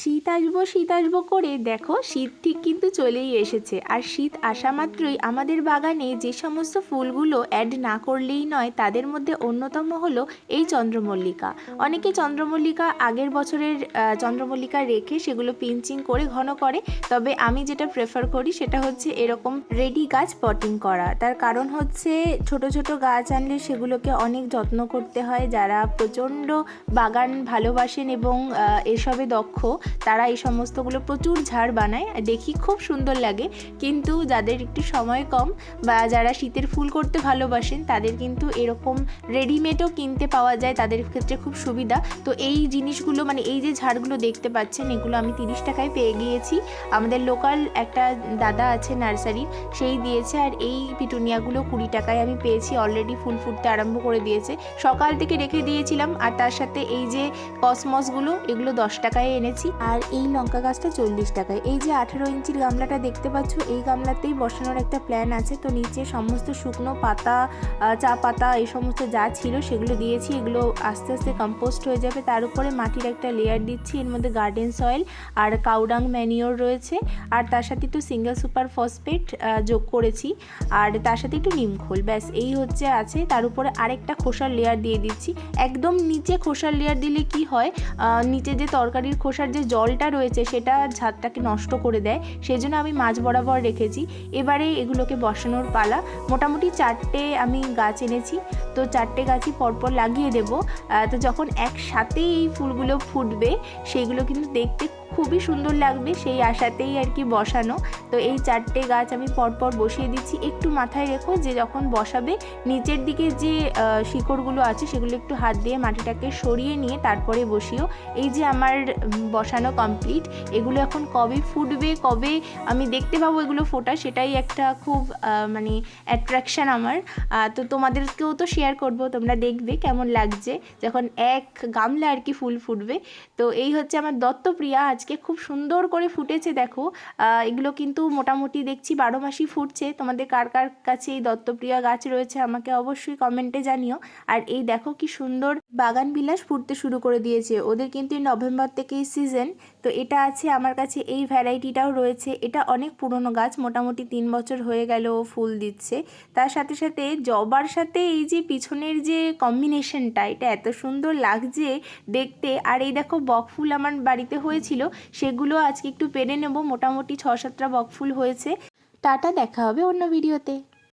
শীত আসব শীত আসব করে। দেখো, শীত ঠিক কিন্তু চলেই এসেছে। আর শীত আসা মাত্রই আমাদের বাগানে যে সমস্ত ফুলগুলো অ্যাড না করলেই নয়, তাদের মধ্যে অন্যতম হলো এই চন্দ্রমল্লিকা। অনেকে চন্দ্রমল্লিকা আগের বছরের চন্দ্রমল্লিকা রেখে সেগুলো পিঞ্চিং করে ঘন করে। তবে আমি যেটা প্রেফার করি সেটা হচ্ছে এরকম রেডি গাছ পটিং করা। তার কারণ হচ্ছে ছোট ছোট গাছ আনলে সেগুলোকে অনেক যত্ন করতে হয়। যারা প্রচণ্ড বাগান ভালোবাসেন এবং এসবে দক্ষ তারা এই সমস্তগুলো প্রচুর ঝাড় বানায় দেখি খুব সুন্দর লাগে। কিন্তু যাদের একটু সময় কম বা যারা শীতের ফুল করতে ভালোবাসেন, তাদের কিন্তু এরকম রেডিমেডও কিনতে পাওয়া যায়, তাদের ক্ষেত্রে খুব সুবিধা। তো এই জিনিসগুলো মানে এই যে ঝাড়গুলো দেখতে পাচ্ছেন, এগুলো আমি তিরিশ টাকায় পেয়ে গিয়েছি। আমাদের লোকাল একটা দাদা আছে নার্সারি, সেই দিয়েছে, আর এই পিটুনিয়াগুলো কুড়ি টাকায় আমি পেয়েছি। অলরেডি ফুল ফুটতে আরম্ভ করে দিয়েছে। সকাল থেকে রেখে দিয়েছিলাম, আর তার সাথে এই যে কসমসগুলো এগুলো দশ টাকায় এনেছি। আর এই লঙ্কা গাছটা চল্লিশ টাকায়। এই যে আঠেরো ইঞ্চির গামলাটা দেখতে পাচ্ছ, এই গামলাতেই বসানোর একটা প্ল্যান আছে। তো নিচে সমস্ত শুকনো পাতা চা পাতা, এই সমস্ত যা ছিল সেগুলো দিয়েছি। এগুলো আস্তে আস্তে কম্পোস্ট হয়ে যাবে। তার উপরে মাটির একটা লেয়ার দিচ্ছি। এর মধ্যে গার্ডেন সয়েল আর কাউডাং ম্যানিওর রয়েছে। আর তার সাথে একটু সিঙ্গেল সুপার ফসফেট যোগ করেছি। আর তার সাথে একটু নিমখোল ব্যাস, এই হচ্ছে আছে। তার উপরে আরেকটা খোসার লেয়ার দিয়ে দিচ্ছি। একদম নিচে খোসার লেয়ার দিলে কি হয় নিচে যে তরকারির খোসার যে জলটা রয়েছে সেটা ঝাঁতটাকে নষ্ট করে দেয় সেই জন্য আমি মাছ বরাবর রেখেছি। এবারে এগুলোকে বসানোর পালা। মোটামুটি চারটে আমি গাছ এনেছি। তো চারটে গাছই পরপর লাগিয়ে দেব। তো যখন একসাথেই এই ফুলগুলো ফুটবে সেইগুলো কিন্তু দেখতে খুবই সুন্দর লাগবে সেই আশাতেই আর কি বসানো। তো এই চারটে গাছ আমি পরপর বসিয়ে দিচ্ছি। একটু মাথায় রেখো যে যখন বসাবে, নিচের দিকে যে শিকড়গুলো আছে সেগুলো একটু হাত দিয়ে মাটিটাকে সরিয়ে নিয়ে তারপরে বসিও। এই যে আমার বসানো কমপ্লিট এগুলো এখন কবে ফুটবে, কবে আমি দেখতে পাবো এগুলো ফোটা, সেটাই একটা খুব মানে অ্যাট্রাকশান আমার। তো তোমাদেরকেও তো শেয়ার করব, তোমরা দেখবে কেমন লাগছে। যখন এক গামলা আর কি ফুল ফুটবে। তো এই হচ্ছে আমার দত্তপ্রিয়া আজকে খুব সুন্দর করে ফুটেছে, দেখো। এগুলো কিন্তু মোটামুটি দেখছি বারো মাসই ফুটছে। তোমাদের কার কার কাছে এই দত্তপ্রিয়া গাছ রয়েছে আমাকে অবশ্যই কমেন্টে জানিও। আর এই দেখো কি সুন্দর বাগান বিলাস ফুটতে শুরু করে দিয়েছে। ওদের কিন্তু এই নভেম্বর থেকেই সিজন তো এটা আছে, আমার কাছে এই ভ্যারাইটিটাও রয়েছে। এটা অনেক পুরনো গাছ, মোটামুটি তিন বছর হয়ে গেল ফুল দিচ্ছে। তার সাথে সাথে জবার সাথে এই যে পিছনের যে কম্বিনেশনটা এটা এত সুন্দর লাগছে দেখতে। আর এই দেখো বকফুল আমার বাড়িতে হয়েছিল, সেগুলো আজকে একটু পেরে নেব। মোটামুটি ছ সাতটা বকফুল হয়েছে। টাটা, দেখা হবে অন্য ভিডিওতে